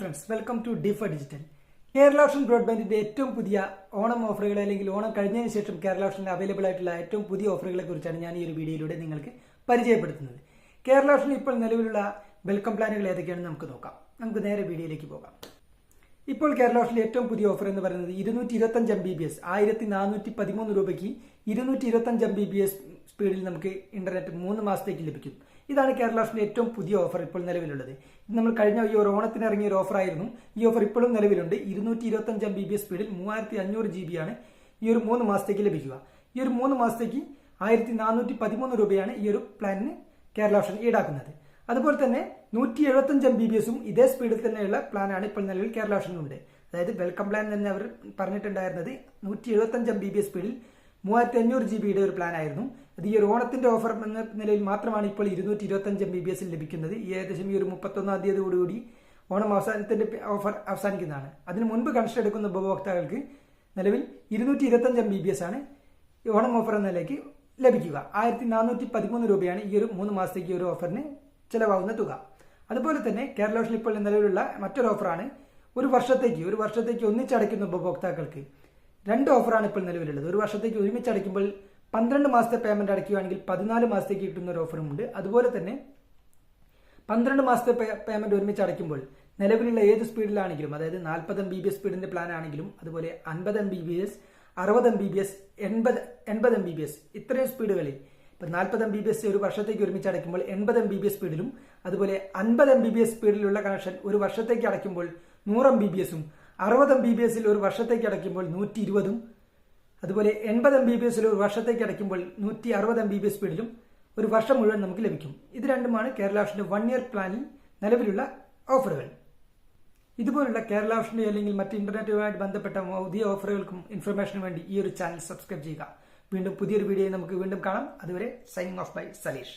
Friends welcome to ഡിഫ digital Kerala ocean ബ്രോഡ്ബാൻഡിന്റെ ഏറ്റവും പുതിയ ഓണം ഓഫറുകൾ അല്ലെങ്കിൽ ഓണം കഴിഞ്ഞതിന് ശേഷം കേരള ഓഷനിൽ അവൈലബിൾ ആയിട്ടുള്ള ഏറ്റവും പുതിയ ഓഫറുകളെ കുറിച്ചാണ് ഞാൻ ഈ ഒരു വീഡിയോയിലൂടെ നിങ്ങൾക്ക് പരിചയപ്പെടുത്തുന്നത്. കേരള ഓഷനിൽ ഇപ്പോൾ നിലവിലുള്ള വെൽക്കം പ്ലാനുകൾ ഏതൊക്കെയാണെന്ന് നമുക്ക് നോക്കാം. നമുക്ക് നേരെ വീഡിയോയിലേക്ക് പോകാം. ഇപ്പോൾ കേരള ഓഷനിൽ ഏറ്റവും പുതിയ ഓഫർ എന്ന് പറയുന്നത് ഇരുന്നൂറ്റി ഇരുപത്തഞ്ച് എം ബി ബി എസ് ആയിരത്തി നാനൂറ്റി പതിമൂന്ന് രൂപയ്ക്ക് ഇരുന്നൂറ്റി ഇരുപത്തഞ്ച് എം ബി ബി എസ് സ്പീഡിൽ നമുക്ക് ഇന്റർനെറ്റ് മൂന്ന് മാസത്തേക്ക് ലഭിക്കും. ഇതാണ് കേരള ഏറ്റവും പുതിയ ഓഫർ ഇപ്പോൾ നിലവിലുള്ളത്. ഇത് നമ്മൾ കഴിഞ്ഞ ഈ ഒരു ഓണത്തിന് ഇറങ്ങിയ ഒരു ഓഫറായിരുന്നു ഈ ഓഫർ ഇപ്പോഴും നിലവിലുണ്ട്. ഇരുന്നൂറ്റി ഇരുപത്തഞ്ച് എം ബി ബി എസ് സ്പീഡിൽ മൂവായിരത്തി അഞ്ഞൂറ് ജി ബി ആണ് ഈ ഒരു മൂന്ന് മാസത്തേക്ക് ലഭിക്കുക. ഈ ഒരു മൂന്ന് മാസത്തേക്ക് ആയിരത്തി നാനൂറ്റി പതിമൂന്ന് രൂപയാണ് ഈ ഒരു പ്ലാനിന് കേരള ഓപ്ഷൻ ഈടാക്കുന്നത്. അതുപോലെ തന്നെ നൂറ്റി എഴുപത്തഞ്ച് എം ബി ബി എസും ഇതേ സ്പീഡിൽ തന്നെയുള്ള പ്ലാനാണ് ഇപ്പോൾ നിലവിൽ കേരള ഓഷനുണ്ട് അതായത് വെൽക്കം പ്ലാൻ തന്നെ അവർ പറഞ്ഞിട്ടുണ്ടായിരുന്നത് നൂറ്റി എഴുപത്തഞ്ച് എം ബി ബി എസ് സ്പീഡിൽ മൂവായിരത്തി അഞ്ഞൂറ് ജി ബിയുടെ ഒരു പ്ലാൻ ആയിരുന്നു. അത് ഈ ഒരു ഓണത്തിന്റെ ഓഫർ എന്ന നിലയിൽ മാത്രമാണ് ഇപ്പോൾ ഇരുന്നൂറ്റി ഇരുപത്തഞ്ച് എം ബി ബി എസിൽ ലഭിക്കുന്നത്. ഈ ഏകദേശം ഈ ഒരു മുപ്പത്തൊന്നാം തീയതിയോടുകൂടി ഓണം അവസാനത്തിന്റെ ഓഫർ അവസാനിക്കുന്നതാണ്. അതിന് മുൻപ് കണക്ഷൻ എടുക്കുന്ന ഉപഭോക്താക്കൾക്ക് നിലവിൽ ഇരുന്നൂറ്റി ഇരുപത്തഞ്ച് എം ബി ബി എസ് ആണ് ഓണം ഓഫർ എന്ന നിലയ്ക്ക് ലഭിക്കുക. ആയിരത്തി നാനൂറ്റി പതിമൂന്ന് രൂപയാണ് ഈ ഒരു മൂന്ന് മാസത്തേക്ക് ഒരു ഓഫറിന് ചിലവാകുന്ന തുക. അതുപോലെ തന്നെ കേരളോഷൻ ഇപ്പോൾ നിലവിലുള്ള മറ്റൊരു ഓഫറാണ് ഒരു വർഷത്തേക്ക് ഒരു വർഷത്തേക്ക് ഒന്നിച്ചടയ്ക്കുന്ന ഉപഭോക്താക്കൾക്ക് രണ്ട് ഓഫറാണ് ഇപ്പോൾ നിലവിലുള്ളത്. ഒരു വർഷത്തേക്ക് ഒരുമിച്ച് അടയ്ക്കുമ്പോൾ പന്ത്രണ്ട് മാസത്തെ പേയ്മെന്റ് അടയ്ക്കുകയാണെങ്കിൽ പതിനാല് മാസത്തേക്ക് കിട്ടുന്ന ഒരു ഓഫറും ഉണ്ട്. അതുപോലെ തന്നെ പന്ത്രണ്ട് മാസത്തെ പേയ്മെന്റ് ഒരുമിച്ച് അടയ്ക്കുമ്പോൾ നിലവിലുള്ള ഏത് സ്പീഡിലാണെങ്കിലും അതായത് നാൽപ്പത് എം ബി ബി എസ് സ്പീഡിന്റെ പ്ലാൻ ആണെങ്കിലും അതുപോലെ അൻപത് എം ബി ബി എസ് അറുപത് എം ബി ബി എസ് എൺപത് എൺപത് എം ബി ബി എസ് ഇത്രയും സ്പീഡുകളിൽ ഇപ്പൊ നാൽപ്പത് എം ബി ബി എസ് ഒരു വർഷത്തേക്ക് ഒരുമിച്ച് അടയ്ക്കുമ്പോൾ എൺപത് എം ബി ബി എസ് സ്പീഡിലും അതുപോലെ അൻപത് എം ബി ബി എസ് സ്പീഡിലുള്ള കണക്ഷൻ ഒരു വർഷത്തേക്ക് അടയ്ക്കുമ്പോൾ നൂറ് എം ബി ബി എസും അറുപത് എം ബി ബി എസിൽ ഒരു വർഷത്തേക്ക് അടയ്ക്കുമ്പോൾ നൂറ്റി ഇരുപതും അതുപോലെ എൺപത് എം ബി ബി എസിൽ ഒരു വർഷത്തേക്ക് അടയ്ക്കുമ്പോൾ നൂറ്റി അറുപത് എം ബി ബി എസ് സ്പീഡിലും ഒരു വർഷം മുഴുവൻ നമുക്ക് ലഭിക്കും. ഇത് രണ്ടുമാണ് കേരള ഓപ്ഷന്റെ വൺ ഇയർ പ്ലാനിൽ നിലവിലുള്ള ഓഫറുകൾ ഇതുപോലുള്ള കേരള ഓഷന്റെ അല്ലെങ്കിൽ മറ്റ് ഇന്റർനെറ്റുമായിട്ട് ബന്ധപ്പെട്ട പുതിയ ഓഫറുകൾക്കും ഇൻഫർമേഷനും വേണ്ടി ഈ ഒരു ചാനൽ സബ്സ്ക്രൈബ് ചെയ്യുക. വീണ്ടും പുതിയൊരു വീഡിയോ നമുക്ക് വീണ്ടും കാണാം. അതുവരെ സൈനിങ് ഓഫ് ബൈ സലീഷ്